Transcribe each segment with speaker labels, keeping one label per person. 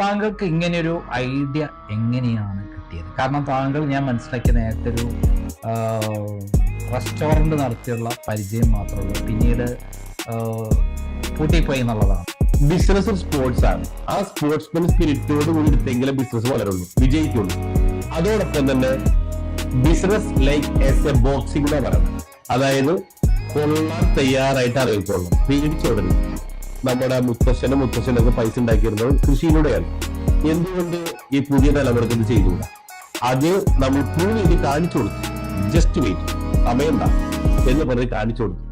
Speaker 1: താങ്കൾക്ക് ഇങ്ങനെയൊരു ഐഡിയ എങ്ങനെയാണ് കിട്ടിയത്? കാരണം താങ്കൾ ഞാൻ മനസ്സിലാക്കിയ നേരത്തെ ഒരു റെസ്റ്റോറന്റ് നടത്തിയുള്ള പരിചയം മാത്രമേ പിന്നീട് പൂട്ടിപ്പോയി എന്നുള്ളതാണ്.
Speaker 2: ബിസിനസ് സ്പോർട്സ് ആണ്. ആ സ്പോർട്സ്മാൻ സ്പിരിറ്റോട് കൂടി എടുത്തെങ്കിലും ബിസിനസ് വളരുള്ളൂ. വിജയിക്കുള്ളൂ. അതോടൊപ്പം തന്നെ business like as a boxing എന്നാണ് പറയുന്നത്. അതായത് കൊള്ളാൻ തയ്യാറായിട്ട് അറിയിക്കൊള്ളണം പേടിച്ചോടരുത്. നമ്മുടെ മുത്തശ്ശനും മുത്തശ്ശനൊക്കെ പൈസ ഉണ്ടാക്കിയിരുന്നത് കൃഷിയിലൂടെയാണ്. എന്തുകൊണ്ട് ഈ പുതിയ തലമുറയ്ക്ക് ഇത് ചെയ്തുകൂടാ? അത് നമ്മൾ പ്രൂവ് കാണിച്ചു കൊടുത്തു. ജസ്റ്റ് വെയിറ്റ് സമയം എന്ന് പറഞ്ഞ് കാണിച്ചു കൊടുത്തു.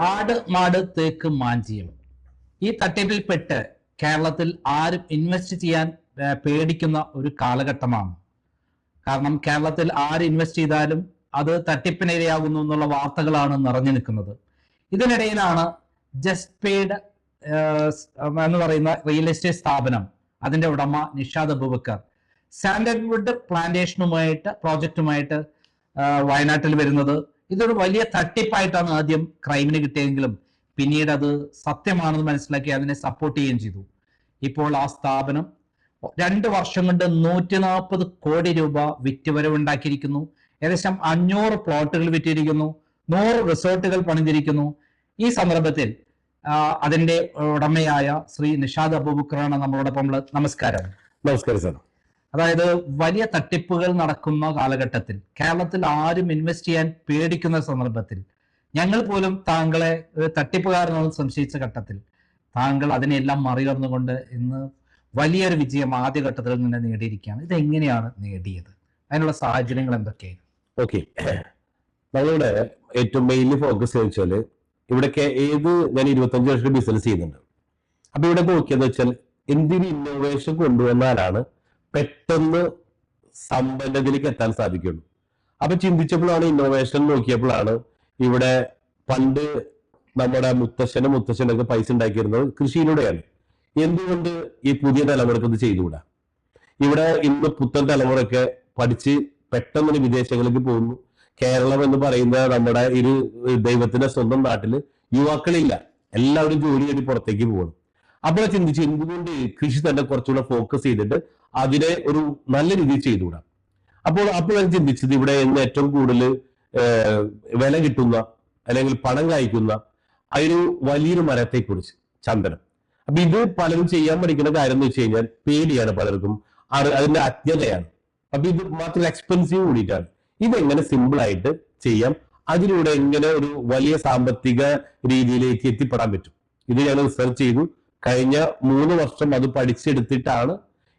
Speaker 1: ആട് മാട് തേക്ക് മാഞ്ചിയം. ഈ തട്ടിപ്പിൽ പെട്ട് കേരളത്തിൽ ആരും ഇൻവെസ്റ്റ് ചെയ്യാൻ പേടിക്കുന്ന ഒരു കാലഘട്ടമാണ്. കാരണം കേരളത്തിൽ ആര് ഇൻവെസ്റ്റ് ചെയ്താലും അത് തട്ടിപ്പിനിരയാകുന്നു എന്നുള്ള വാർത്തകളാണ് നിറഞ്ഞു നിൽക്കുന്നത്. ഇതിനിടയിലാണ് ജസ്റ്റ് പെയ്ഡ് എന്ന് പറയുന്ന റിയൽ എസ്റ്റേറ്റ് സ്ഥാപനം. അതിന്റെ ഉടമ നിഷാദ് അബൂബക്കർ. സാൻഡൽവുഡ് പ്ലാന്റേഷനുമായിട്ട് പ്രോജക്റ്റുമായിട്ട് ആ, വയനാട്ടിൽ വരുന്നത്. ഇതൊരു വലിയ തട്ടിപ്പായിട്ടാണ് ആദ്യം ക്രൈമിന് കിട്ടിയെങ്കിലും പിന്നീട് അത് സത്യമാണെന്ന് മനസ്സിലാക്കി അതിനെ സപ്പോർട്ട് ചെയ്യുകയും ചെയ്തു. ഇപ്പോൾ ആ സ്ഥാപനം രണ്ട് വർഷം കൊണ്ട് നൂറ്റി നാൽപ്പത് കോടി രൂപ വിറ്റുവരവുണ്ടാക്കിയിരിക്കുന്നു ഏകദേശം അഞ്ഞൂറ് പ്ലോട്ടുകൾ വിറ്റിരിക്കുന്നു. നൂറ് റിസോർട്ടുകൾ പണിഞ്ഞിരിക്കുന്നു ഈ സന്ദർഭത്തിൽ അതിന്റെ ഉടമയായ ശ്രീ നിഷാദ് അബൂബക്കറാണ് നമ്മളോടൊപ്പം നമസ്കാരം.
Speaker 2: നമസ്കാരം സാർ.
Speaker 1: അതായത് വലിയ തട്ടിപ്പുകൾ നടക്കുന്ന കാലഘട്ടത്തിൽ കേരളത്തിൽ ആരും ഇൻവെസ്റ്റ് ചെയ്യാൻ പേടിക്കുന്ന സന്ദർഭത്തിൽ ഞങ്ങൾ പോലും താങ്കളെ തട്ടിപ്പുകാരനാണ് സംശയിച്ച ഘട്ടത്തിൽ താങ്കൾ അതിനെല്ലാം മറികടന്നുകൊണ്ട് ഇന്ന് വലിയൊരു വിജയം ആദ്യഘട്ടത്തിൽ നിന്ന് നേടിയിരിക്കുകയാണ്. ഇത് എങ്ങനെയാണ് നേടിയത്? അതിനുള്ള സാഹചര്യങ്ങൾ എന്തൊക്കെയാണ്
Speaker 2: ഓക്കെ. നമ്മളിവിടെ ഏറ്റവും മെയിൻലി ഫോക്കസ് എന്ന് വെച്ചാൽ ഇവിടെയൊക്കെ ഏത് ഞാൻ ഇരുപത്തഞ്ച് വർഷം ബിസിനസ് ചെയ്യുന്നുണ്ട്. അപ്പൊ ഇവിടെ നോക്കിയെന്ന് വെച്ചാൽ എന്തിന് ഇന്നോവേഷൻ കൊണ്ടുവന്നാലാണ് പെട്ടെന്ന് സമ്പന്നതയിലേക്ക് എത്താൻ സാധിക്കുള്ളൂ. അപ്പൊ ചിന്തിച്ചപ്പോഴാണ് ഇന്നോവേഷൻ നോക്കിയപ്പോഴാണ് ഇവിടെ പണ്ട് നമ്മുടെ മുത്തശ്ശനും മുത്തശ്ശനൊക്കെ പൈസ ഉണ്ടാക്കിയിരുന്നത് കൃഷിയിലൂടെയാണ്. എന്തുകൊണ്ട് ഈ പുതിയ തലമുറയ്ക്ക് ഇത് ചെയ്തുകൂടാ? ഇവിടെ ഇന്ന് പുത്തൻ തലമുറയൊക്കെ പഠിച്ച് പെട്ടെന്ന് വിദേശങ്ങളിലേക്ക് പോകുന്നു. കേരളം എന്ന് പറയുന്ന നമ്മുടെ ഒരു ദൈവത്തിന്റെ സ്വന്തം നാട്ടിൽ യുവാക്കളില്ല. എല്ലാവരും ജോലി ചെയ്ത് പുറത്തേക്ക് പോകണം അപ്പോൾ ചിന്തിച്ചു എന്തുകൊണ്ട് കൃഷി തന്നെ കുറച്ചുകൂടെ ഫോക്കസ് ചെയ്തിട്ട് അതിനെ ഒരു നല്ല രീതിയിൽ ചെയ്തുകൂടാം? അപ്പോൾ അപ്പോൾ ഞാൻ ചിന്തിച്ചത് ഇവിടെ ഇന്ന് ഏറ്റവും കൂടുതൽ വില കിട്ടുന്ന അല്ലെങ്കിൽ പണം കായ്ക്കുന്ന അതിനൊരു വലിയൊരു മരത്തെക്കുറിച്ച് ചന്ദനം. അപ്പൊ ഇത് പലരും ചെയ്യാൻ പഠിക്കുന്ന കാര്യം എന്ന് വെച്ച് കഴിഞ്ഞാൽ പേടിയാണ് പലർക്കും. അത് അതിന്റെ അജ്ഞതയാണ്. അപ്പൊ ഇത് മാത്രം എക്സ്പെൻസീവ് കൂടിയിട്ടാണ്. ഇതെങ്ങനെ സിമ്പിൾ ആയിട്ട് ചെയ്യാം? അതിലൂടെ എങ്ങനെ ഒരു വലിയ സാമ്പത്തിക രീതിയിലേക്ക് എത്തിപ്പെടാൻ പറ്റും? ഇത് ഞാൻ റിസർച്ച് ചെയ്തു. കഴിഞ്ഞ മൂന്ന് വർഷം അത് പഠിച്ചെടുത്തിട്ടാണ്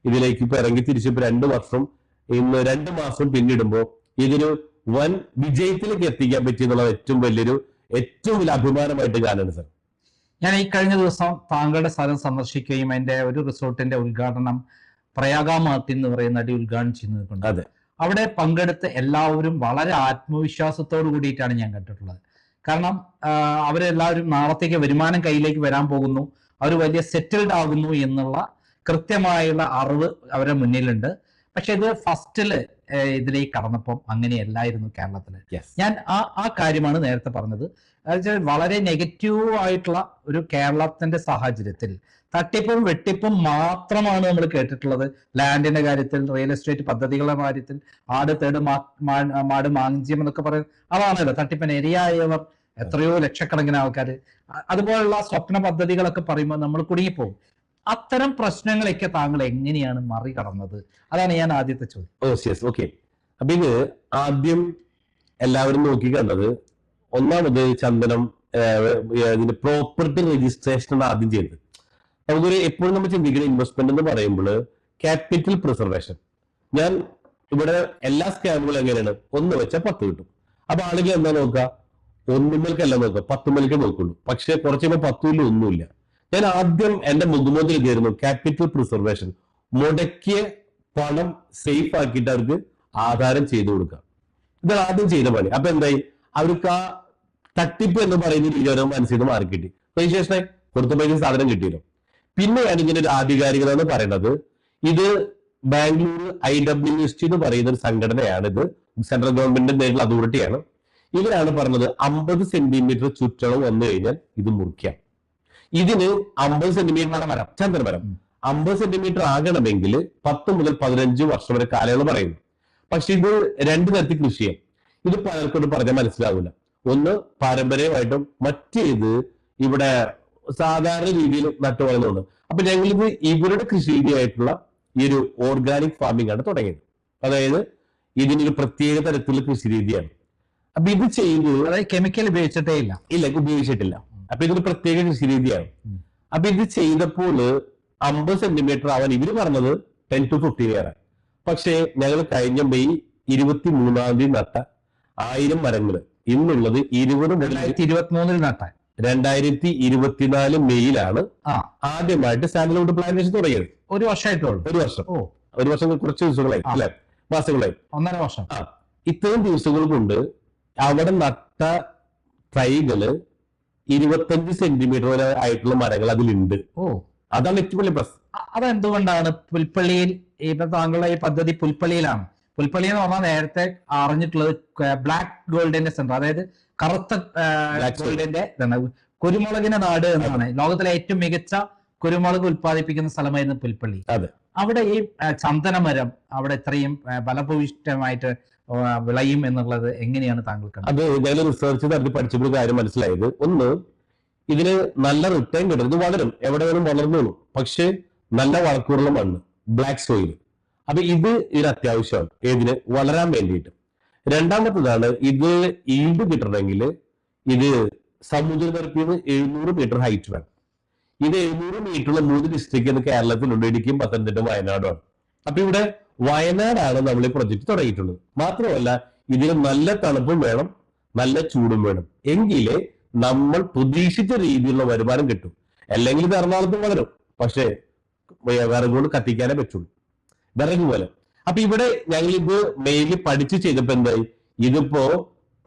Speaker 2: ഇതിലേക്ക് ഇപ്പൊ ഇറങ്ങി തിരിച്ചിപ്പോ രണ്ട് വർഷം. ഇന്ന് രണ്ട് മാസം പിന്നിടുമ്പോൾ ഇതിന് വൻ വിജയത്തിലേക്ക് എത്തിക്കാൻ പറ്റിയെന്നുള്ളത് ഏറ്റവും വലിയൊരു ഏറ്റവും വലിയ അഭിമാനമായിട്ട് കാണുന്നത് സർ
Speaker 1: ഞാൻ ഈ കഴിഞ്ഞ ദിവസം താങ്കളുടെ സ്ഥലം സന്ദർശിക്കുകയും അതിന്റെ ഒരു റിസോർട്ടിന്റെ ഉദ്ഘാടനം പ്രയാഗ മാർട്ടിൻ എന്ന് പറയുന്ന അടി ഉദ്ഘാടനം ചെയ്യുന്നത്
Speaker 2: അതെ.
Speaker 1: അവിടെ പങ്കെടുത്ത എല്ലാവരും വളരെ ആത്മവിശ്വാസത്തോടു കൂടിയിട്ടാണ് ഞാൻ കണ്ടിട്ടുള്ളത്. കാരണം അവരെല്ലാവരും നാളത്തേക്ക് വരുമാനം കയ്യിലേക്ക് വരാൻ പോകുന്നു. അവർ വലിയ സെറ്റിൽഡ് ആകുന്നു എന്നുള്ള കൃത്യമായുള്ള അറിവ് അവരുടെ മുന്നിലുണ്ട്. പക്ഷെ ഇത് ഫസ്റ്റിൽ ഇതിലേക്ക് കടന്നപ്പം അങ്ങനെയല്ലായിരുന്നു
Speaker 2: കേരളത്തിൽ
Speaker 1: ഞാൻ ആ ആ കാര്യമാണ് നേരത്തെ പറഞ്ഞത്. അതായത് വളരെ നെഗറ്റീവ് ആയിട്ടുള്ള ഒരു കേരളത്തിന്റെ സാഹചര്യത്തിൽ തട്ടിപ്പും വെട്ടിപ്പും മാത്രമാണ് നമ്മൾ കേട്ടിട്ടുള്ളത്. ലാൻഡിന്റെ കാര്യത്തിൽ റിയൽ എസ്റ്റേറ്റ് പദ്ധതികളുടെ കാര്യത്തിൽ ആട് തേട് മാട് മാഞ്ചിയം എന്നൊക്കെ പറയും. അതാണല്ലോ തട്ടിപ്പിന് ഇരയായവർ എത്രയോ ലക്ഷക്കണക്കിന് ആൾക്കാർ അതുപോലുള്ള സ്വപ്ന പദ്ധതികളൊക്കെ പറയുമ്പോൾ നമ്മൾ കുടുങ്ങിപ്പോകും അത്തരം പ്രശ്നങ്ങളൊക്കെ താങ്കൾ എങ്ങനെയാണ് മറികടന്നത്? അതാണ് ഞാൻ ആദ്യത്തെ ചോദ്യം.
Speaker 2: ഓക്കെ അപ്പൊ ഇത് ആദ്യം എല്ലാവരും നോക്കി കണ്ടത് ഒന്നാമത് ചന്ദനം ഇതിന്റെ പ്രോപ്പർട്ടി രജിസ്ട്രേഷൻ ആണ് ആദ്യം ചെയ്തത്. നമുക്കൊരു എപ്പോഴും നമ്മൾ ചിന്തിക്കുന്ന ഇൻവെസ്റ്റ്മെന്റ് എന്ന് പറയുമ്പോൾ ക്യാപിറ്റൽ പ്രിസർവേഷൻ ഞാൻ ഇവിടെ എല്ലാ സ്കാമുകളും എങ്ങനെയാണ്? ഒന്ന് വെച്ചാൽ പത്ത് കിട്ടും. അപ്പൊ ആളുകൾ എന്താ നോക്കുക? ഒന്നുമേൽക്കല്ല നോക്കുക. പത്തുമേൽക്കേ നോക്കുള്ളൂ. പക്ഷെ കുറച്ച് പത്തുമില്ല ഒന്നുമില്ല ഞാൻ ആദ്യം എന്റെ മുഖമുദ്ര എഴുതിയിരുന്നു ക്യാപിറ്റൽ പ്രിസർവേഷൻ മുടക്കിയ പണം സേഫ് ആക്കിയിട്ട് അവർക്ക് ആധാരം ചെയ്തു കൊടുക്കുക. ഇതാണ് ആദ്യം ചെയ്ത പണി. അപ്പൊ എന്തായി? അവർക്ക് ആ തട്ടിപ്പ് എന്ന് പറയുന്ന രീതി അവരുടെ മനസ്സിൽ നിന്ന് മാറി കിട്ടി രജിസ്ട്രേഷനായി കൊടുത്ത പൈസ സാധനം കിട്ടിയല്ലോ. പിന്നെയാണ് ഇങ്ങനെ ഒരു ആധികാരികത എന്ന് പറയുന്നത് ഇത് Bangalore I W S T എന്ന് പറയുന്ന ഒരു സംഘടനയാണ് ഇത്. സെൻട്രൽ ഗവൺമെന്റിന്റെ നേരിട്ടുള്ള അതോറിറ്റിയാണ് ഇവരാണ് പറഞ്ഞത് അമ്പത് സെന്റിമീറ്റർ ചുറ്റളവ് വന്നു കഴിഞ്ഞാൽ ഇത് മുറിക്കാം. ഇതിന് അമ്പത് സെന്റിമീറ്ററാണ്
Speaker 1: മരം.
Speaker 2: ചന്ദനമരം
Speaker 1: ഉം.
Speaker 2: അമ്പത് സെന്റിമീറ്റർ ആകണമെങ്കിൽ പത്ത് മുതൽ പതിനഞ്ച് വർഷം വരെ കാലയളവ് പറയുന്നു. പക്ഷെ ഇത് രണ്ടു തരത്തിൽ കൃഷി ചെയ്യാം ഇത് പലർക്കും പറഞ്ഞാൽ മനസ്സിലാവില്ല. ഒന്ന് പാരമ്പര്യമായിട്ടും മറ്റേത് ഇവിടെ സാധാരണ രീതിയിൽ നട്ടു വളർന്നുണ്ട് അപ്പൊ ഞങ്ങളിത് ഇവരുടെ കൃഷി രീതിയായിട്ടുള്ള ഈ ഒരു ഓർഗാനിക് ഫാമിംഗ് ആണ് തുടങ്ങിയത്. അതായത് ഇതിനൊരു പ്രത്യേക തരത്തിലുള്ള കൃഷി രീതിയാണ് അപ്പൊ ഇത് ചെയ്യുമ്പോൾ
Speaker 1: അതായത് കെമിക്കൽ ഉപയോഗിച്ചിട്ടേ ഇല്ല.
Speaker 2: ഇല്ല ഉപയോഗിച്ചിട്ടില്ല. അപ്പൊ ഇതൊരു പ്രത്യേക കൃഷി രീതിയാണ് അപ്പൊ ഇത് ചെയ്തപ്പോൾ അമ്പത് സെന്റിമീറ്റർ ആവാൻ ഇവർ പറഞ്ഞത് ടെൻ ടു ഫിഫ്റ്റീൻ ഇയർ പക്ഷേ ഞങ്ങൾ കഴിഞ്ഞ മെയ് ഇരുപത്തി മൂന്നാം തീയതി നട്ട ആയിരം മരങ്ങൾ ഇന്നുള്ളത് ഇരുപത്
Speaker 1: രണ്ടായിരത്തി ഇരുപത്തി മൂന്നിൽ നട്ടാൻ
Speaker 2: രണ്ടായിരത്തി ഇരുപത്തിനാല് മെയ്യിലാണ് ആദ്യമായിട്ട് പ്ലാൻ പ്ലാന്റേഷൻ തുടങ്ങിയത്.
Speaker 1: ഒരു വർഷമായിട്ടുള്ളൂ.
Speaker 2: ഒരു വർഷം. ഒരു വർഷം കുറച്ച് ദിവസങ്ങളായി. അല്ലെ? മാസങ്ങളായി.
Speaker 1: ഒന്നര വർഷം.
Speaker 2: ആ. ഇത്രയും ദിവസങ്ങൾ കൊണ്ട് അവിടെ നട്ട തൈകൾ ഇരുപത്തഞ്ച് സെന്റിമീറ്റർ വരെ ആയിട്ടുള്ള മരങ്ങൾ അതിലുണ്ട്.
Speaker 1: ഓ.
Speaker 2: അതാണ് ഏറ്റവും വലിയ
Speaker 1: പ്രശ്നം. അതെന്തുകൊണ്ടാണ് പുൽപ്പള്ളിയിൽ ഇപ്പൊ താങ്കളുടെ ഈ പദ്ധതി പുൽപ്പള്ളിയിലാണ്? പുൽപ്പള്ളി എന്ന് പറഞ്ഞാൽ നേരത്തെ അറിഞ്ഞിട്ടുള്ളത് ബ്ലാക്ക് ഗോൾഡിന്റെ സെന്റർ അതായത് കറുത്ത. ഗോൾഡിന്റെ ഇതാണ്. കുരുമുളകിന്റെ നാട് എന്നാണ്. ലോകത്തിലെ ഏറ്റവും മികച്ച കുരുമുളക് ഉൽപ്പാദിപ്പിക്കുന്ന സ്ഥലമായിരുന്നു പുൽപ്പള്ളി. അവിടെ ഈ ചന്ദനമരം അവിടെ ഇത്രയും ഫലഭൂയിഷ്ടമായിട്ട് വിളയും എന്നുള്ളത് എങ്ങനെയാണ് താങ്കൾക്ക് കണ്ടത്
Speaker 2: അത് ഞാൻ റിസർച്ച് നടത്തി പഠിച്ചപ്പോൾ കാര്യം മനസ്സിലായത്. ഒന്ന് ഇതിന് നല്ല റിട്ടേൺ കിട്ടും ഇത് വളരും. എവിടെ വേണം വളർന്നോളും. പക്ഷേ നല്ല വളക്കൂറുള്ള മണ്ണ് ബ്ലാക്ക് സോയിൽ അപ്പൊ ഇത് ഇതിന് അത്യാവശ്യമാണ്. ഏതിന് വളരാൻ വേണ്ടിയിട്ട്. രണ്ടാമത്തതാണ് ഇത് ഈൽഡ് കിട്ടണമെങ്കിൽ ഇത് സമുദ്രനിരപ്പിൽ നിന്ന് എഴുന്നൂറ് മീറ്റർ ഹൈറ്റ് വേണം. ഇത് എഴുന്നൂറ് മീറ്ററുള്ള മൂന്ന് ഡിസ്ട്രിക്ട് എന്ന് കേരളത്തിലുണ്ട്. ഇടുക്കിയും പത്തനംതിട്ട വയനാടുമാണ്. അപ്പൊ ഇവിടെ വയനാടാണ് നമ്മൾ ഈ പ്രൊജക്ട് തുടങ്ങിയിട്ടുള്ളത്. മാത്രമല്ല ഇതിന് നല്ല തണുപ്പും വേണം നല്ല ചൂടും വേണം. എങ്കിലേ നമ്മൾ പ്രതീക്ഷിച്ച രീതിയിലുള്ള വരുമാനം കിട്ടും. അല്ലെങ്കിൽ ഇത് എറണാകുളത്തും വളരും. പക്ഷേ വേറെ കൊണ്ട് കത്തിക്കാനേ പറ്റുള്ളൂ. വിറക് പോലെ അപ്പൊ ഇവിടെ ഞങ്ങൾ ഇത് പഠിച്ചു പഠിച്ച് ചെയ്തപ്പോ എന്തായി? ഇതിപ്പോ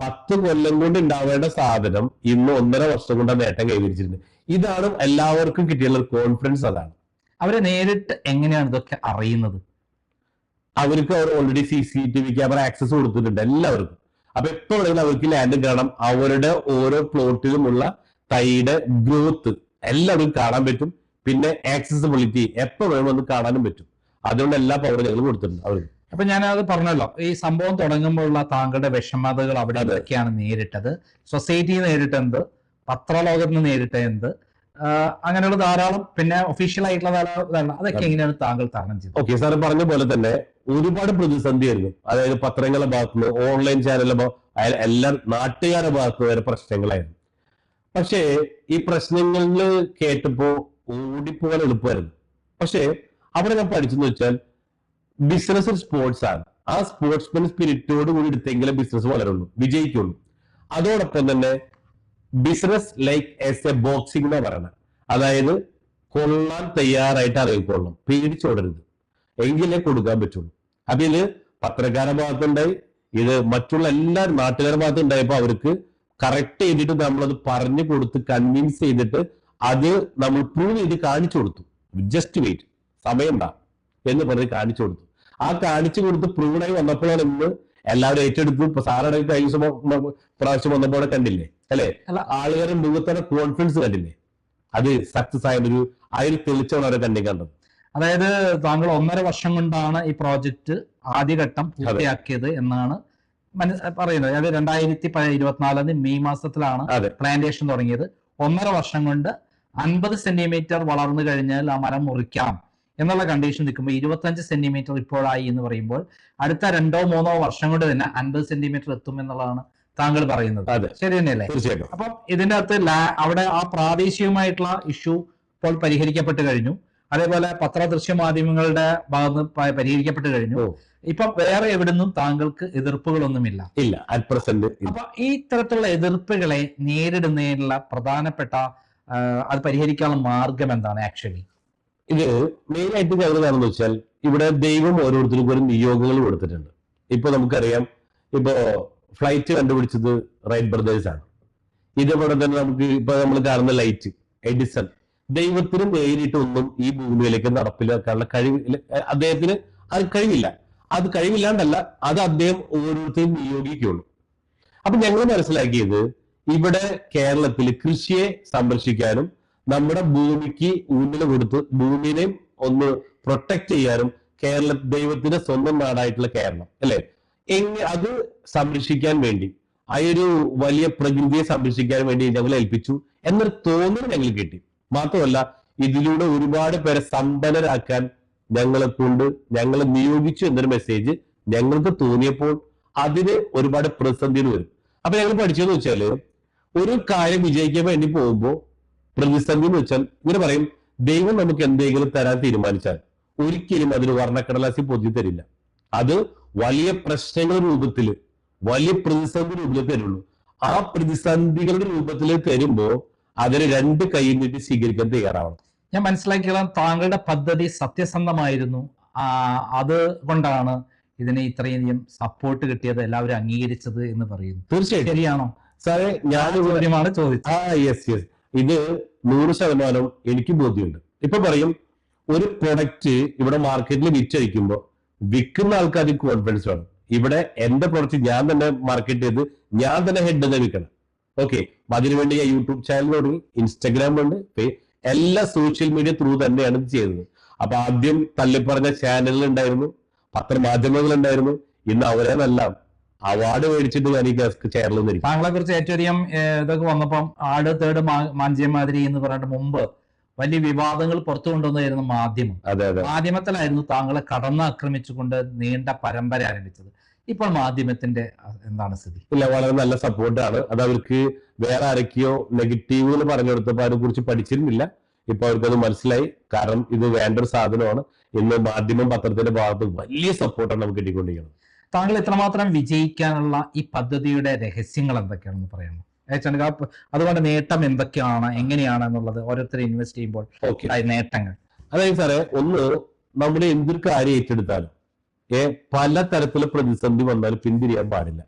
Speaker 2: പത്ത് കൊല്ലം കൊണ്ട് ഉണ്ടാവേണ്ട സാധനം ഇന്ന് ഒന്നര വർഷം കൊണ്ട് നേട്ടം കൈവരിച്ചിട്ടുണ്ട്. ഇതാണ് എല്ലാവർക്കും കിട്ടിയുള്ള കോൺഫിഡൻസ് അതാണ്.
Speaker 1: അവരെ നേരിട്ട് എങ്ങനെയാണ് ഇതൊക്കെ അറിയുന്നത്?
Speaker 2: അവർക്ക് അവർ already C C T V camera access കൊടുത്തിട്ടുണ്ട് എല്ലാവർക്കും. അപ്പൊ എപ്പോ വേണമെങ്കിലും അവർക്ക് ലാൻഡ് കാണാം. അവരുടെ ഓരോ പ്ലോട്ടിലുമുള്ള തൈയുടെ ഗ്രോത്ത് എല്ലാവർക്കും കാണാൻ പറ്റും. പിന്നെ ആക്സസിബിലിറ്റി എപ്പോ വേണമെന്ന് കാണാനും പറ്റും. അതുകൊണ്ട് എല്ലാ പവറും ഞങ്ങൾ കൊടുത്തിട്ടുണ്ട് അവർക്ക്
Speaker 1: അപ്പൊ ഞാൻ അത് പറഞ്ഞല്ലോ ഈ സംഭവം തുടങ്ങുമ്പോഴുള്ള താങ്കളുടെ വിഷമതകൾ അവിടെ. എന്തൊക്കെയാണ് നേരിട്ടത്? സൊസൈറ്റി നേരിട്ടെന്ത് പത്രലോകത്ത് നിന്ന് നേരിട്ട എന്ത്? അങ്ങനെയുള്ള ധാരാളം പിന്നെ ഒഫീഷ്യൽ ആയിട്ടുള്ള ധാരാളം അതൊക്കെ എങ്ങനെയാണ് താങ്കൾ തരണം ചെയ്തത്?
Speaker 2: ഓക്കെ സാർ പറഞ്ഞ പോലെ തന്നെ ഒരുപാട് പ്രതിസന്ധിയായിരുന്നു അതായത് പത്രങ്ങളുടെ ഭാഗത്തുനിന്ന് ഓൺലൈൻ ചാനലിലെ എല്ലാം നാട്ടുകാരുടെ ഭാഗത്ത് വരെ പ്രശ്നങ്ങളായിരുന്നു. പക്ഷേ ഈ പ്രശ്നങ്ങളിൽ കേട്ടപ്പോ ഓടിപ്പോകാൻ എളുപ്പമായിരുന്നു. പക്ഷേ അവിടെ ഞാൻ പഠിച്ചെന്ന് വെച്ചാൽ ബിസിനസ് ഒരു സ്പോർട്സ് ആണ്. ആ സ്പോർട്സ്മാൻ സ്പിരിറ്റോട് കൂടി എടുത്തെങ്കിലും ബിസിനസ് വളരുള്ളൂ. വിജയിക്കുള്ളൂ. അതോടൊപ്പം തന്നെ business like as a boxing എന്നാ പറയുന്നത് അതായത് കൊള്ളാൻ തയ്യാറായിട്ട് അറിയിക്കൊള്ളണം. പേടിച്ചോടരുത്. എങ്കിലേ കൊടുക്കാൻ പറ്റുള്ളൂ. അപ്പൊ ഇത് പത്രക്കാരുടെ ഭാഗത്തുണ്ടായി. ഇത് മറ്റുള്ള എല്ലാ നാട്ടുകാരുടെ ഭാഗത്തും ഉണ്ടായപ്പോ അവർക്ക് കറക്റ്റ് ചെയ്തിട്ട് നമ്മളത് പറഞ്ഞു കൊടുത്ത് കൺവിൻസ് ചെയ്തിട്ട് അത് നമ്മൾ പ്രൂവ് ചെയ്ത് കാണിച്ചു കൊടുത്തു. ജസ്റ്റ് വെയിറ്റ് സമയം ഉണ്ടാ എന്ന് പറഞ്ഞ് കാണിച്ചു കൊടുത്തു. ആ കാണിച്ചു കൊടുത്ത് പ്രൂവണായി വന്നപ്പോഴാണ് ഇന്ന് എല്ലാവരും ഏറ്റെടുത്തു ഇപ്പൊ സാറുടെ കഴിഞ്ഞ പ്രാവശ്യം വന്നപ്പോൾ കണ്ടില്ലേ?
Speaker 1: അല്ലെ.
Speaker 2: ആളുകളുടെ മുഖത്തന്നെ കോൺഫിഡൻസ് കണ്ടില്ലേ? അത് സക്സസ് ആയ ഒരു അതിൽ തെളിച്ചാണ് അവരെ കണ്ടി കണ്ടത്.
Speaker 1: അതായത് താങ്കൾ ഒന്നര വർഷം കൊണ്ടാണ് ഈ പ്രോജക്റ്റ് ആദ്യഘട്ടം പൂർത്തിയാക്കിയത് എന്നാണ് പറയുന്നത്. അതായത് രണ്ടായിരത്തി ഇരുപത്തിനാലിന് മെയ് മാസത്തിലാണ് പ്ലാന്റേഷൻ തുടങ്ങിയത്. ഒന്നര വർഷം കൊണ്ട് അൻപത് സെന്റിമീറ്റർ വളർന്നു കഴിഞ്ഞാൽ ആ മരം മുറിക്കാം. എന്നുള്ള കണ്ടീഷൻ നിൽക്കുമ്പോൾ ഇരുപത്തഞ്ച് സെന്റിമീറ്റർ ഇപ്പോഴായി എന്ന് പറയുമ്പോൾ അടുത്ത രണ്ടോ മൂന്നോ വർഷം കൊണ്ട് തന്നെ അൻപത് സെന്റിമീറ്റർ എത്തും എന്നുള്ളതാണ് താങ്കൾ പറയുന്നത്. ശരി തന്നെയല്ലേ?
Speaker 2: തീർച്ചയായിട്ടും.
Speaker 1: അപ്പം ഇതിന്റെ അകത്ത് അവിടെ ആ പ്രാദേശികമായിട്ടുള്ള ഇഷ്യൂ ഇപ്പോൾ പരിഹരിക്കപ്പെട്ട് കഴിഞ്ഞു. അതേപോലെ പത്ര ദൃശ്യ മാധ്യമങ്ങളുടെ ഭാഗത്ത് പരിഹരിക്കപ്പെട്ട് കഴിഞ്ഞു. ഇപ്പൊ വേറെ എവിടുന്നും താങ്കൾക്ക് എതിർപ്പുകളൊന്നുമില്ല.
Speaker 2: ഇല്ല അറ്റ് പ്രസന്റ്
Speaker 1: അപ്പൊ ഈ തരത്തിലുള്ള എതിർപ്പുകളെ നേരിടുന്നതിനുള്ള പ്രധാനപ്പെട്ട അത് പരിഹരിക്കാനുള്ള മാർഗം എന്താണ് ആക്ച്വലി
Speaker 2: ഇത് മെയിൻ ആയിട്ട് ഞങ്ങൾ കാണുന്ന വെച്ചാൽ ഇവിടെ ദൈവം ഓരോരുത്തർക്കും ഒരു നിയോഗങ്ങൾ കൊടുത്തിട്ടുണ്ട്. ഇപ്പൊ നമുക്കറിയാം ഇപ്പോ ഫ്ലൈറ്റ് കണ്ടുപിടിച്ചത് റൈറ്റ് ബ്രദേഴ്സ് ആണ്. ഇതേപോലെ തന്നെ നമുക്ക് ഇപ്പൊ നമ്മൾ കാണുന്ന ലൈറ്റ് എഡിസൺ ദൈവത്തിന് നേരിട്ട് ഒന്നും ഈ ഭൂമിയിലേക്ക് നടപ്പിലാക്കാനുള്ള കഴിവ് അദ്ദേഹത്തിന് അത് കഴിവില്ല. അത് കഴിവില്ലാണ്ടല്ല അത് അദ്ദേഹം ഓരോരുത്തരും നിയോഗിക്കുള്ളൂ. അപ്പൊ ഞങ്ങൾ മനസ്സിലാക്കിയത് ഇവിടെ കേരളത്തിൽ കൃഷിയെ സംരക്ഷിക്കാനും നമ്മുടെ ഭൂമിക്ക് ഊന്നൽ കൊടുത്ത് ഭൂമിയെ ഒന്ന് പ്രൊട്ടക്ട് ചെയ്യാനും കേരള ദൈവത്തിന്റെ സ്വന്തം നാടായിട്ടുള്ള കേരളം അല്ലെ? എങ്ങ അത് സംരക്ഷിക്കാൻ വേണ്ടി ആ ഒരു വലിയ പ്രകൃതിയെ സംരക്ഷിക്കാൻ വേണ്ടി ഞങ്ങൾ ഏൽപ്പിച്ചു എന്നൊരു തോന്നൽ ഞങ്ങൾ കിട്ടി. മാത്രമല്ല ഇതിലൂടെ ഒരുപാട് പേരെ സമ്പന്നരാക്കാൻ ഞങ്ങളെ കൊണ്ട് ഞങ്ങളെ നിയോഗിച്ചു എന്നൊരു മെസ്സേജ് ഞങ്ങൾക്ക് തോന്നിയപ്പോൾ അതിന് ഒരുപാട് പ്രതിസന്ധികൾ വരും. അപ്പൊ ഞങ്ങൾ പഠിച്ചതെന്ന് വെച്ചാൽ ഒരു കാര്യം വിജയിക്കാൻ വേണ്ടി പോകുമ്പോൾ പ്രതിസന്ധി എന്ന് വെച്ചാൽ ഇങ്ങനെ പറയും ദൈവം നമുക്ക് എന്തെങ്കിലും തരാൻ തീരുമാനിച്ചാൽ ഒരിക്കലും അതിന് വർണക്കടലാസി പൊതി തരില്ല. അത് വലിയ പ്രശ്നങ്ങൾ രൂപത്തിൽ വലിയ പ്രതിസന്ധി രൂപത്തിൽ തരുള്ളൂ. ആ പ്രതിസന്ധികളുടെ രൂപത്തിൽ തരുമ്പോ അതിന് രണ്ട് കൈ നീട്ടി സ്വീകരിക്കാൻ തയ്യാറാവണം.
Speaker 1: ഞാൻ മനസ്സിലാക്കിയത് താങ്കളുടെ പദ്ധതി സത്യസന്ധമായിരുന്നു. ആ, അത് കൊണ്ടാണ് ഇതിനെ ഇത്രയധികം സപ്പോർട്ട് കിട്ടിയത് എല്ലാവരും അംഗീകരിച്ചത് എന്ന് പറയുന്നു
Speaker 2: തീർച്ചയായിട്ടും.
Speaker 1: ശരിയാണോ?
Speaker 2: സാറേ ഞാൻ
Speaker 1: ചോദ്യമാണ് ചോദിച്ചത്.
Speaker 2: ആ യെസ് യെസ് ഇത് നൂറ് ശതമാനം എനിക്ക് ബോധ്യമുണ്ട്. ഇപ്പൊ പറയും ഒരു പ്രൊഡക്റ്റ് ഇവിടെ മാർക്കറ്റിൽ വിറ്റഴിക്കുമ്പോൾ വിൽക്കുന്ന ആൾക്കാർക്ക് കോൺഫിഡൻസ് വേണം. ഇവിടെ എന്റെ പ്രൊഡക്റ്റ് ഞാൻ തന്നെ മാർക്കറ്റ് ചെയ്ത് ഞാൻ തന്നെ ഹെഡ് തന്നെ വിൽക്കണം. ഓക്കെ അതിനുവേണ്ടി ഞാൻ യൂട്യൂബ് ചാനൽ തുടങ്ങി ഇൻസ്റ്റാഗ്രാം ഉണ്ട് എല്ലാ സോഷ്യൽ മീഡിയ ത്രൂ തന്നെയാണ് ഇത് ചെയ്തത് അപ്പൊ ആദ്യം തള്ളിപ്പറഞ്ഞ ചാനലുകൾ ഉണ്ടായിരുന്നു പത്രമാധ്യമങ്ങൾ ഉണ്ടായിരുന്നു ഇന്ന് അവരെന്നെല്ലാം അവാർഡ് മേടിച്ചിട്ട് ഞാൻ ഈ ഗസ്ക് ചേർന്ന് തരും
Speaker 1: താങ്കളെ കുറിച്ച് ഏറ്റവും അധികം ഇതൊക്കെ വന്നപ്പം ആട് തേട് മാഞ്ചിയമാതിരി എന്ന് പറഞ്ഞിട്ട് മുമ്പ് വലിയ വിവാദങ്ങൾ പുറത്തു കൊണ്ടുവന്നായിരുന്നു മാധ്യമം.
Speaker 2: അതെ അതെ.
Speaker 1: മാധ്യമത്തിലായിരുന്നു താങ്കളെ കടന്നാക്രമിച്ചുകൊണ്ട് നീണ്ട പരമ്പര ആരംഭിച്ചത്. ഇപ്പോൾ മാധ്യമത്തിന്റെ എന്താണ് സ്ഥിതി?
Speaker 2: ഇല്ല വളരെ നല്ല സപ്പോർട്ടാണ്. അത് അവർക്ക് വേറെ ആരൊക്കെയോ നെഗറ്റീവ് എന്ന് പറഞ്ഞു കൊടുത്തപ്പോൾ അതിനെ കുറിച്ച് പഠിച്ചിരുന്നില്ല. ഇപ്പൊ അവർക്കത് മനസ്സിലായി. കാരണം ഇത് വേണ്ട ഒരു സാധനമാണ്. ഇന്ന് മാധ്യമം പത്രത്തിന്റെ ഭാഗത്ത് വലിയ സപ്പോർട്ടാണ് നമുക്ക് കിട്ടിക്കൊണ്ടിരിക്കുന്നത്.
Speaker 1: താങ്കൾ ഇത്രമാത്രം വിജയിക്കാനുള്ള ഈ പദ്ധതിയുടെ രഹസ്യങ്ങൾ എന്തൊക്കെയാണെന്ന് പറയാമോ? അതുകൊണ്ട് നേട്ടം എന്തൊക്കെയാണ് എങ്ങനെയാണ് എന്നുള്ളത് ഓരോരുത്തർ ഇൻവെസ്റ്റ് ചെയ്യുമ്പോൾ നേട്ടങ്ങൾ.
Speaker 2: അതായത് സാറേ ഒന്ന് നമ്മുടെ എന്തൊരു കാര്യം ഏറ്റെടുത്താലും ഏ പല തരത്തിലുള്ള പ്രതിസന്ധി വന്നാലും പിന്തിരിയാൻ പാടില്ല.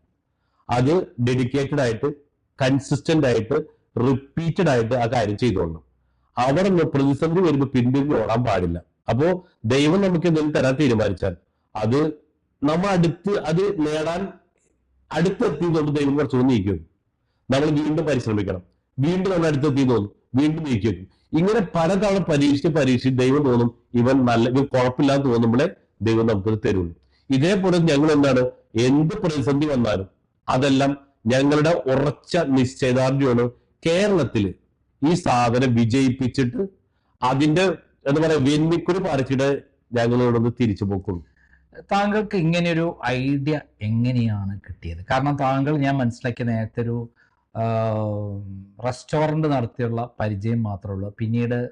Speaker 2: അത് ഡെഡിക്കേറ്റഡ് ആയിട്ട് കൺസിസ്റ്റന്റ് ആയിട്ട് റിപ്പീറ്റഡ് ആയിട്ട് ആ കാര്യം ചെയ്തോളണം. അവിടെ നിന്ന് പ്രതിസന്ധി വരുമ്പോൾ പിന്തിരിഞ്ഞ് ഓടാൻ പാടില്ല. അപ്പോ ദൈവം നമുക്ക് എന്തെങ്കിലും തരാൻ തീരുമാനിച്ചാൽ അത് നമ്മൾ അടുത്ത് അത് നേടാൻ അടുത്തെത്തി തൊട്ട് ദൈവം കുറച്ച് നീക്കും നമ്മൾ വീണ്ടും പരിശ്രമിക്കണം. വീണ്ടും നമ്മൾ അടുത്തെത്തി തോന്നും. വീണ്ടും നീക്കും ഇങ്ങനെ പലതവണ പരീക്ഷിച്ച് പരീക്ഷിച്ച് ദൈവം തോന്നും ഇവൻ നല്ല ഇവൻ കുഴപ്പമില്ലാന്ന് തോന്നുമ്പോഴേ ദൈവം നമുക്കത് തരുള്ളൂ ഇതേപോലെ ഞങ്ങൾ എന്താണ്? എന്ത് പ്രതിസന്ധി വന്നാലും അതെല്ലാം ഞങ്ങളുടെ ഉറച്ച നിശ്ചയദാർഢ്യമാണ്. കേരളത്തിൽ ഈ സാധനം വിജയിപ്പിച്ചിട്ട് അതിന്റെ എന്താ പറയാ വെന്നിക്കുറി പറിച്ചിട്ട് ഞങ്ങളോടൊന്ന് തിരിച്ചു പോക്കുള്ളൂ.
Speaker 1: താങ്കൾക്ക് ഇങ്ങനെയൊരു ഐഡിയ എങ്ങനെയാണ് കിട്ടിയത്? കാരണം താങ്കൾ ഞാൻ മനസ്സിലാക്കിയ നേരത്തെ ഒരു റെസ്റ്റോറന്റ് നടത്തിയുള്ള പരിചയം മാത്രമേ ഉള്ളൂ. പിന്നീട്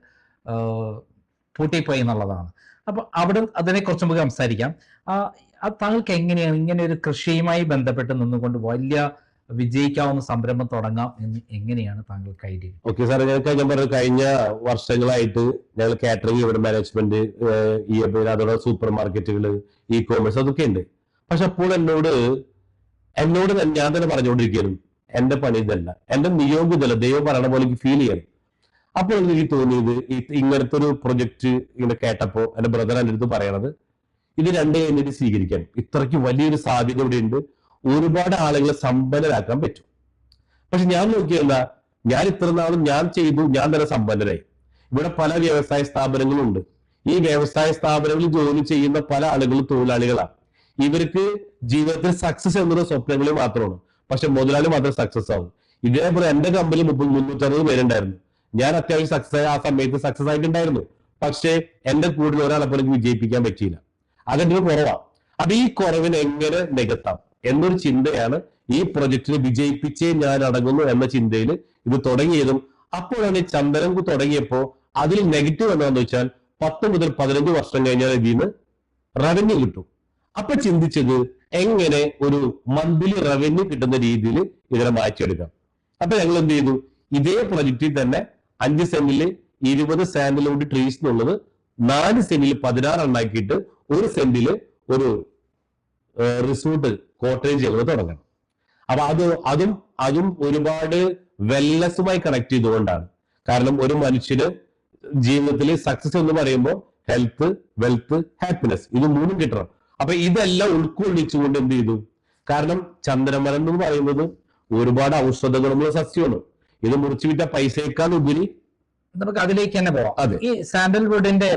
Speaker 1: പൂട്ടിപ്പോയി എന്നുള്ളതാണ്. അപ്പൊ അവിടെ അതിനെക്കുറിച്ച് നമുക്ക് സംസാരിക്കാം. താങ്കൾക്ക് എങ്ങനെയാണ് ഇങ്ങനെ ഒരു കൃഷിയുമായി ബന്ധപ്പെട്ട് നിന്നുകൊണ്ട് വലിയ വിജയിക്കാവുന്ന സംരംഭം തുടങ്ങാം എന്ന് എങ്ങനെയാണ് താങ്കൾക്ക് ഐഡിയ
Speaker 2: ഓക്കെ സാർ ഞങ്ങൾക്ക് ഞാൻ പറഞ്ഞു കഴിഞ്ഞ വർഷങ്ങളായിട്ട് ഞങ്ങൾ കാറ്ററിംഗ് ഇവിടെ മാനേജ്മെന്റ് ഈ അതോടെ സൂപ്പർ മാർക്കറ്റുകൾ ഇ കോമേഴ്സ് അതൊക്കെ ഉണ്ട്. പക്ഷെ അപ്പോൾ എന്നോട് എന്നോട് ഞാൻ തന്നെ പറഞ്ഞുകൊണ്ടിരിക്കുന്നു എന്റെ പണി ഇതല്ല. എന്റെ നിയോഗം ഇതല്ല. ദൈവം പറയണ പോലെ എനിക്ക് ഫീൽ ചെയ്യണം. അപ്പോൾ എനിക്ക് തോന്നിയത് ഇങ്ങനത്തെ ഒരു പ്രൊജക്ട് ഇങ്ങനെ കേട്ടപ്പോ എന്റെ ബ്രദർ എന്റെ അടുത്ത് പറയണത് ഇത് രണ്ടേ എന്നിട്ട് സ്വീകരിക്കാൻ ഇത്രയ്ക്ക് വലിയൊരു സാധ്യത ഇവിടെ ഉണ്ട് ഒരുപാട് ആളുകളെ സമ്പന്നരാക്കാൻ പറ്റും. പക്ഷെ ഞാൻ നോക്കിയല്ല ഞാൻ ഇത്ര നാളും ഞാൻ ചെയ്തു ഞാൻ തന്നെ സമ്പന്നരായി. ഇവിടെ പല വ്യവസായ സ്ഥാപനങ്ങളുണ്ട്. ഈ വ്യവസായ സ്ഥാപനങ്ങളിൽ ജോലി ചെയ്യുന്ന പല ആളുകളും തൊഴിലാളികളാണ്. ഇവർക്ക് ജീവിതത്തിൽ സക്സസ് എന്നൊരു സ്വപ്നങ്ങളിൽ മാത്രമാണ്. പക്ഷെ മുതലാളി മാത്രം സക്സസ് ആവും. ഇതേപോലെ എന്റെ കമ്പനി മുപ്പത് മുന്നൂറ്ററുപത് പേരുണ്ടായിരുന്നു. ഞാൻ അത്യാവശ്യം സക്സസ് ആയ ആ സമയത്ത് സക്സസ് ആയിട്ടുണ്ടായിരുന്നു. പക്ഷേ എന്റെ കൂടുതൽ ഒരാളെ പോലെ വിജയിപ്പിക്കാൻ പറ്റിയില്ല. അതിന്റെ ഒരു കുറവാണ് അപ്പൊ ഈ കുറവിനെ എങ്ങനെ നികത്താം? എന്നൊരു ചിന്തയാണ് ഈ പ്രൊജക്റ്റിനെ വിജയിപ്പിച്ചേ ഞാൻ അടങ്ങുന്നു എന്ന ചിന്തയിൽ ഇത് തുടങ്ങിയതും അപ്പോഴാണ് ഈ ചന്ദനം തുടങ്ങിയപ്പോൾ അതിൽ നെഗറ്റീവ് എന്താണെന്ന് വെച്ചാൽ പത്ത് മുതൽ പതിനഞ്ച് വർഷം കഴിഞ്ഞാൽ ഇതിൽ നിന്ന് റവന്യൂ കിട്ടും. അപ്പൊ ചിന്തിച്ചത് എങ്ങനെ ഒരു മന്ത്ലി റവന്യൂ കിട്ടുന്ന രീതിയിൽ ഇതിനെ മാറ്റിയെടുക്കാം. അപ്പൊ ഞങ്ങൾ എന്ത് ചെയ്തു? ഇതേ പ്രൊജക്റ്റിൽ തന്നെ അഞ്ച് സെന്റിൽ ഇരുപത് സാൻഡലോഡ് ട്രീസ് എന്നുള്ളത് നാല് സെന്റിൽ പതിനാറ് എണ്ണാക്കിയിട്ട് ഒരു സെന്റിൽ ഒരു റിസോർട്ട് കോട്ടേജ് ഞങ്ങൾ തുടങ്ങണം? അപ്പൊ അത് അതും അതും ഒരുപാട് വെൽനെസ്സുമായി കണക്ട് ചെയ്തുകൊണ്ടാണ്. കാരണം ഒരു മനുഷ്യന് ജീവിതത്തിൽ സക്സസ് എന്ന് പറയുമ്പോൾ ഹെൽത്ത് വെൽത്ത് ഹാപ്പിനെസ് ഇത് മൂന്നും കിട്ടണം. അപ്പൊ ഇതെല്ലാം ഉൾക്കൊള്ളിച്ചുകൊണ്ട് എന്ത് ചെയ്തു? കാരണം ചന്ദ്രമരം എന്ന് പറയുന്നത് ഒരുപാട് ഔഷധ ഗുണമുള്ള സസ്യമാണ്. ഇത് മുറിച്ചു വിറ്റ പൈസയേക്കാൾ ഉപരി
Speaker 1: നമുക്ക് അതിലേക്ക് തന്നെ പോവാം. ഈ സാൻഡൽവുഡിന്റെ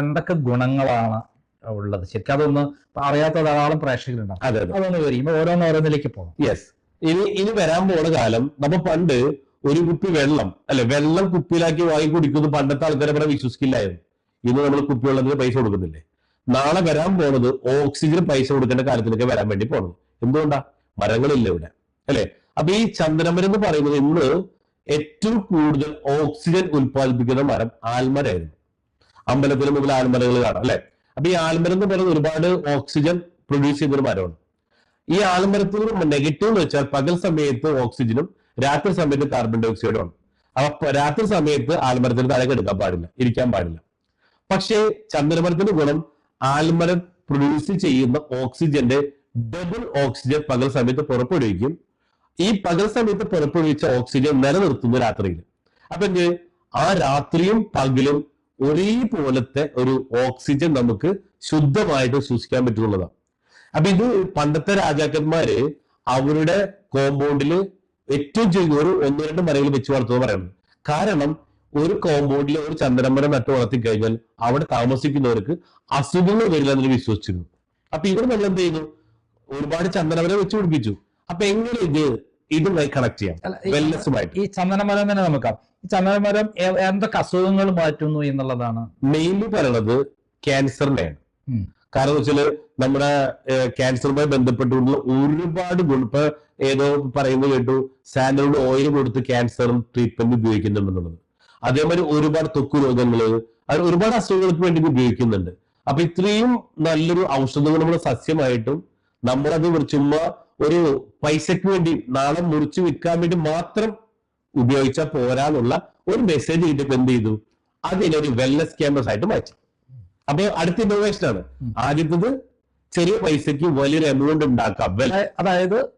Speaker 1: എന്തൊക്കെ ഗുണങ്ങളാണ്? ഉള്ളത്. ശരിക്കും അതൊന്ന് അറിയാത്ത ധാരാളം പ്രേക്ഷകരുണ്ടാവും.
Speaker 2: അതെ അതെ.
Speaker 1: അതൊന്ന് ഓരോന്ന് ഓരോന്നിലേക്ക് പോകാം.
Speaker 2: യെസ് ഇനി ഇനി വരാൻ പോണ കാലം നമ്മ പണ്ട് ഒരു കുപ്പി വെള്ളം അല്ലെ വെള്ളം കുപ്പിയിലാക്കി വാങ്ങി കുടിക്കുന്നത് പണ്ടത്തെ ആൾക്കാരെ പറയാൻ വിശ്വസിക്കില്ലായിരുന്നു. ഇന്ന് നമ്മൾ കുപ്പി വെള്ളത്തിന് പൈസ കൊടുക്കുന്നില്ലേ? നാളെ വരാൻ പോണത് ഓക്സിജൻ പൈസ കൊടുക്കേണ്ട കാലത്തിലേക്ക് വരാൻ വേണ്ടി പോണത്. എന്തുകൊണ്ടാ? മരങ്ങളില്ല ഇവിടെ. അല്ലെ? അപ്പൊ ഈ ചന്ദനമരം എന്ന് പറയുന്നത് ഇന്ന് ഏറ്റവും കൂടുതൽ ഓക്സിജൻ ഉൽപ്പാദിപ്പിക്കുന്ന മരം ആൽമരമായിരുന്നു അമ്പലത്തിന് മുമ്പിൽ ആൽമരകൾ കാണാം അല്ലെ? അപ്പൊ ഈ ആൽമരം എന്ന് പറയുന്നത് ഒരുപാട് ഓക്സിജൻ പ്രൊഡ്യൂസ് ചെയ്യുന്ന ഒരു മരമാണ്. ഈ ആൽമരത്തിന് നെഗറ്റീവ് എന്ന് വെച്ചാൽ പകൽ സമയത്ത് ഓക്സിജനും രാത്രി സമയത്ത് കാർബൺ ഡൈ ഓക്സൈഡും ആണ്. അപ്പൊ രാത്രി സമയത്ത് ആൽമരത്തിന് താഴെ എടുക്കാൻ പാടില്ല ഇരിക്കാൻ പാടില്ല. പക്ഷേ ചന്ദ്രമരത്തിന്റെ ഗുണം ആൽമരം പ്രൊഡ്യൂസ് ചെയ്യുന്ന ഓക്സിജന്റെ ഡബിൾ ഓക്സിജൻ പകൽ സമയത്ത് പുറപ്പെടുവിക്കും. ഈ പകൽ സമയത്ത് പുറപ്പെടുവിച്ച ഓക്സിജൻ നിലനിർത്തുന്നു രാത്രിയിൽ. അപ്പൊ ആ രാത്രിയും പകലും ഒരേപോലത്തെ ഒരു ഓക്സിജൻ നമുക്ക് ശുദ്ധമായിട്ട് സൂക്ഷിക്കാൻ പറ്റുന്നുള്ളതാണ്. അപ്പൊ ഇത് പണ്ടത്തെ രാജാക്കന്മാര് അവരുടെ കോമ്പൗണ്ടിൽ ഏറ്റവും ചെയ്യുന്ന ഒരു ഒന്ന് രണ്ട് മരങ്ങൾ വെച്ച് വളർത്തുക പറയുന്നത്. കാരണം ഒരു കോമ്പൗണ്ടിൽ ഒരു ചന്ദനമരം നട്ട് വളർത്തി കഴിഞ്ഞാൽ അവിടെ താമസിക്കുന്നവർക്ക് അസുഖങ്ങൾ വരില്ല എന്ന് വിശ്വസിച്ചിരുന്നു. അപ്പൊ ഇവിടെ നമ്മൾ എന്ത് ചെയ്യുന്നു? ഒരുപാട് ചന്ദനമരം വെച്ച് പിടിപ്പിച്ചു. അപ്പൊ എങ്ങനെ ഇത് ഇതുമായി കണക്ട് ചെയ്യാം?
Speaker 1: ഈ-
Speaker 2: വെൽനെസ്സുമായിട്ട്
Speaker 1: ഈ ചന്ദനമരം തന്നെ നോക്കാം ഈ ചന്ദനമരം എന്തൊക്കെ അസുഖങ്ങൾ മാറ്റുന്നു എന്നുള്ളതാണ്.
Speaker 2: മെയിൻലി പറയണത് ക്യാൻസറിനെയാണ് കാരണം എന്ന് വെച്ചാൽ നമ്മുടെ ക്യാൻസറുമായി ബന്ധപ്പെട്ടുള്ള ഒരുപാട് ഗുണം ഇപ്പൊ ഏതോ പറയുന്നത് കേട്ടു സാൻഡൽവുഡ് ഓയിൽ കൊടുത്ത് ക്യാൻസർ ട്രീറ്റ്മെന്റ് ഉപയോഗിക്കുന്നുണ്ടെന്നുള്ളത്. അതേമാതിരി ഒരുപാട് തൊക്കു രോഗങ്ങൾ അത് ഒരുപാട് അസുഖങ്ങൾക്ക് വേണ്ടി ഉപയോഗിക്കുന്നുണ്ട്. അപ്പൊ ഇത്രയും നല്ലൊരു ഔഷധങ്ങൾ നമ്മുടെ സസ്യമായിട്ടും നമ്മളത് ചുമ്മാ ഒരു പൈസക്ക് വേണ്ടി നാളെ മുറിച്ച് വിൽക്കാൻ വേണ്ടി മാത്രം ഉപയോഗിച്ചാൽ പോരാന്നുള്ള ഒരു മെസ്സേജ് കിട്ടിയപ്പോ എന്ത് ചെയ്തു? അതിനൊരു വെൽനസ് ക്യാമ്പസ് ആയിട്ട് മാറ്റി. അപ്പൊ അടുത്ത ഇന്നോവേഷൻ ആണ്. ആദ്യത്തത് ചെറിയ പൈസക്ക് വലിയൊരു എമൗണ്ട് ഉണ്ടാക്കാം.
Speaker 1: അതായത്